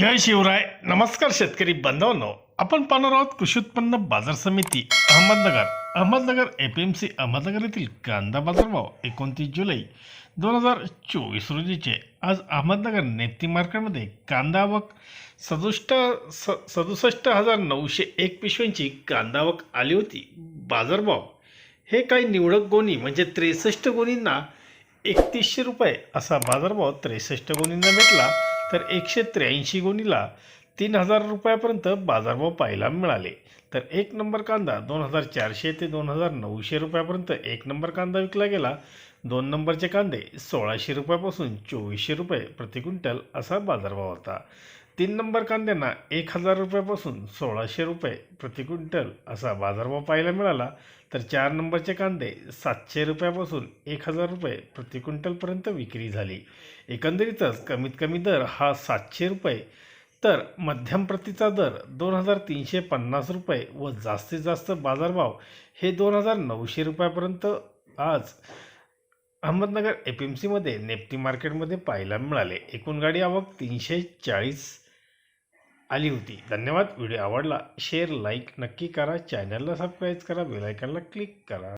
जय शिवराय. नमस्कार शेतकरी बांधवांनो. आपण पाहणार आहोत कृषी उत्पन्न बाजार समिती Ahmednagar. Ahmednagar A P M C Ahmednagar येथील कांदा बाजारभाव एकोणतीस जुलै दोन हजार चोवीस रोजीचे. आज अहमदनगर नेप्ती मार्केटमध्ये कांदा आवक सदुष्ट स सदुसष्ट हजार नऊशे एक पिशव्यांची कांदा आवक आली होती. बाजारभाव हे काही निवडक गोणी म्हणजे त्रेसष्ट गोणींना एकतीसशे रुपये असा बाजारभाव त्रेसष्ट गोणींना भेटला. तर एकशे त्र्याऐंशी गोणीला तीन हजार रुपयापर्यंत बाजारभाव पाहायला मिळाले. तर एक नंबर कांदा दोन हजार चारशे ते दोन हजार नऊशे रुपयापर्यंत एक नंबर कांदा विकला गेला. दोन नंबरचे कांदे सोळाशे रुपयापासून चोवीसशे रुपये प्रति क्विंटल असा बाजारभाव होता. तीन नंबर कांद्यांना एक हजार रुपयापासून सोळाशे रुपये प्रति क्विंटल असा बाजारभाव पाहायला मिळाला तर चार नंबरचे कांदे सातशे रुपयापासून एक हजार रुपये प्रति क्विंटलपर्यंत विक्री झाली. एकंदरीतच कमीत कमी दर हा सातशे रुपये तर मध्यम प्रतीचा दर दोन हजार तीनशे पन्नास रुपये व जास्तीत जास्त बाजारभाव हे दोन हजार नऊशे रुपयापर्यंत आज अहमदनगर एपीएमसीमध्ये एम सीमध्ये नेप्टी मार्केटमध्ये पाहायला मिळाले. एकूण गाडी आवक तीनशे चाळीस आली होती. धन्यवाद. व्हिडिओ आवडला शेअर लाईक नक्की करा. चॅनलला सबस्क्राईब करा बेलायकनला क्लिक करा.